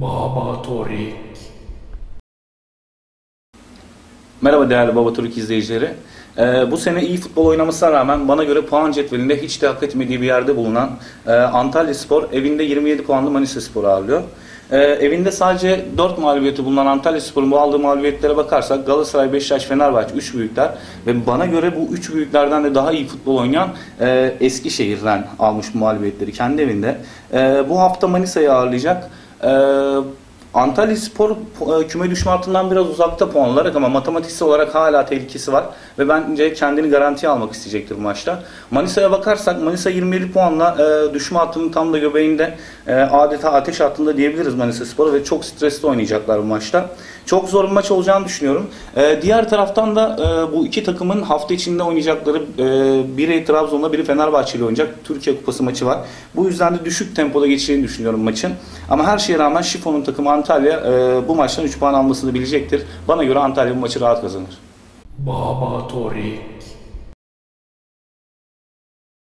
Baba Torik. Merhaba değerli Baba Türk izleyicileri. Ee, bu sene iyi futbol oynamasına rağmen bana göre puan cetvelinde hiç de hak etmediği bir yerde bulunan e, Antalya Spor evinde 27 puanlı Manisa Spor'u ağırlıyor. Ee, evinde sadece 4 mağlubiyeti bulunan Antalya Spor'un bu aldığı mağlubiyetlere bakarsak Galatasaray, Beşiktaş, Fenerbahçe 3 büyükler ve bana göre bu 3 büyüklerden de daha iyi futbol oynayan e, Eskişehir'den almış bu mağlubiyetleri kendi evinde. E, bu hafta Manisa'yı ağırlayacak. E, Antalya Spor e, küme düşme hattından biraz uzakta puan ama matematiksel olarak hala tehlikesi var ve bence kendini garantiye almak isteyecektir bu maçta. Manisa'ya bakarsak Manisa 27 puanla e, düşme hattının tam da göbeğinde e, adeta ateş hattında diyebiliriz Manisa Spor'a ve çok stresli oynayacaklar bu maçta. Çok zor bir maç olacağını düşünüyorum. Diğer taraftan da bu iki takımın hafta içinde oynayacakları biri Trabzon'la biri Fenerbahçe ile oynayacak Türkiye Kupası maçı var. Bu yüzden de düşük tempoda geçeceğini düşünüyorum maçın. Ama her şeye rağmen Şifon'un takımı Antalya e, bu maçtan 3 puan almasını bilecektir. Bana göre Antalya bu maçı rahat kazanır. Baba Torik.